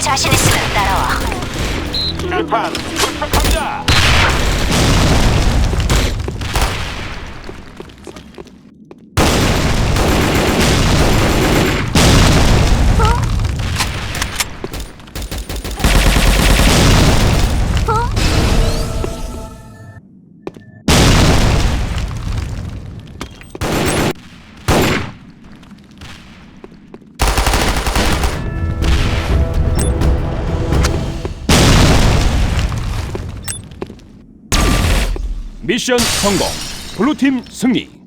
자신 있으면 따라와. 출판 출석한다. 미션 성공. 블루팀 승리.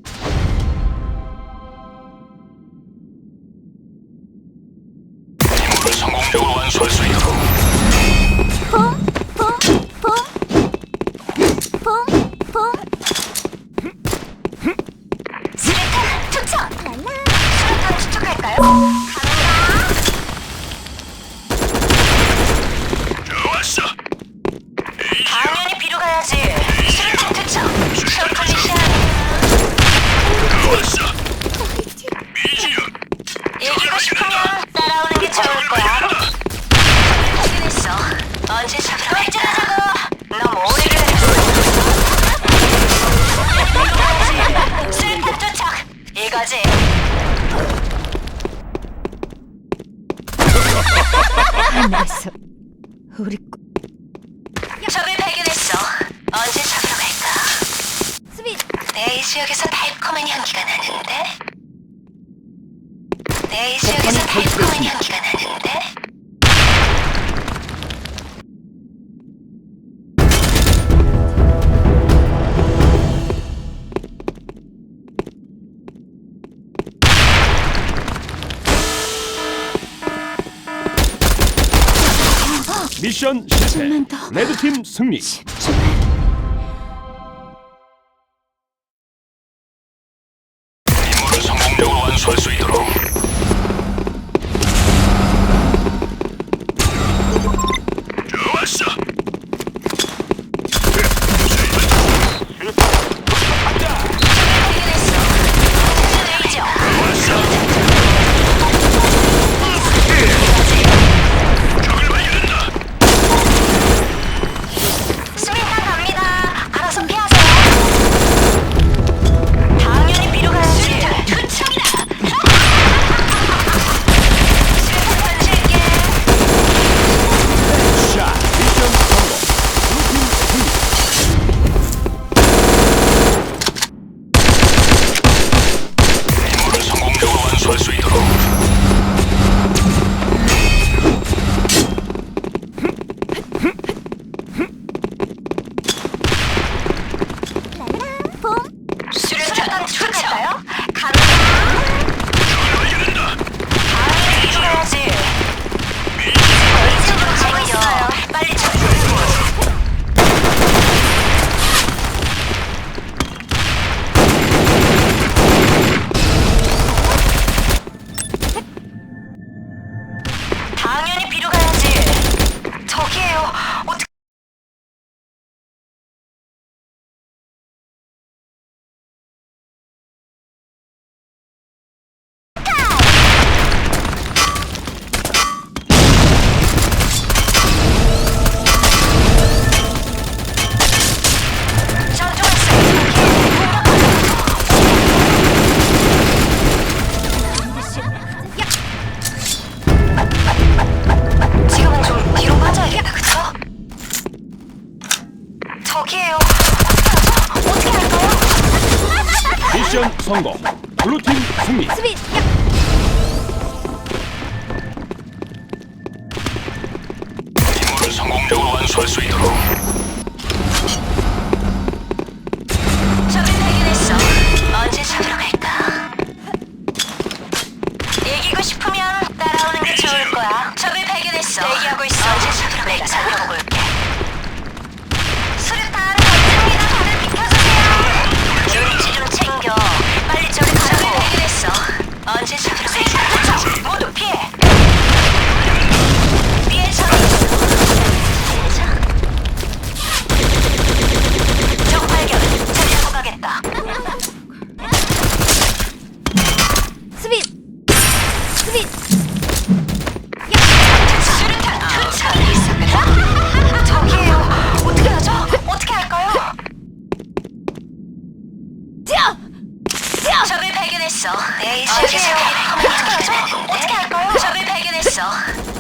이거지. 하늘에서 우리 꿈 적을 발견했어. 언제 잡으러 갈까? 수비 내이 지역에서 달콤한 향기가 나는데. 내이 지역에서 달콤한 향기가 나 미션 실패. 좀만 더. 레드팀 승리. 임무 저기에요. 어떻게 할까요? 미션 성공. 블루팀 승리. 수비 임무를 성공적으로 완수할 수 있도록 적을 발견했어. 언제 잡으러 갈까? 이기고 싶으면 따라오는 게 좋을 거야. 적을 발견했어. 대기하고 있어. 언제 잡으러 갈까? 잡으러 볼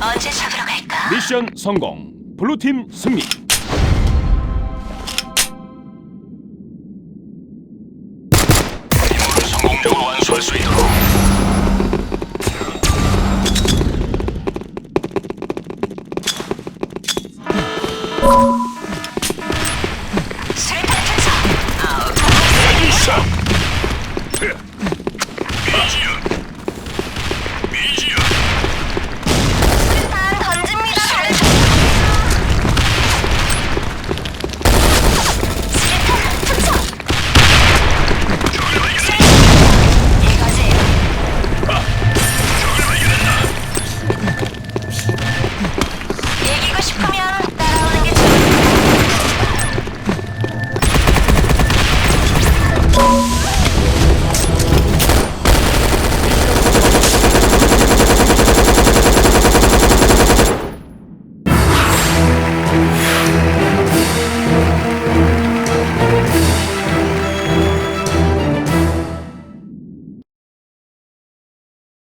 언제 잡으러 갈까? 미션 성공. 블루팀 승리. 성공적으로 완수할 수 있도록. 술탄 투척. 아우, 기 싹.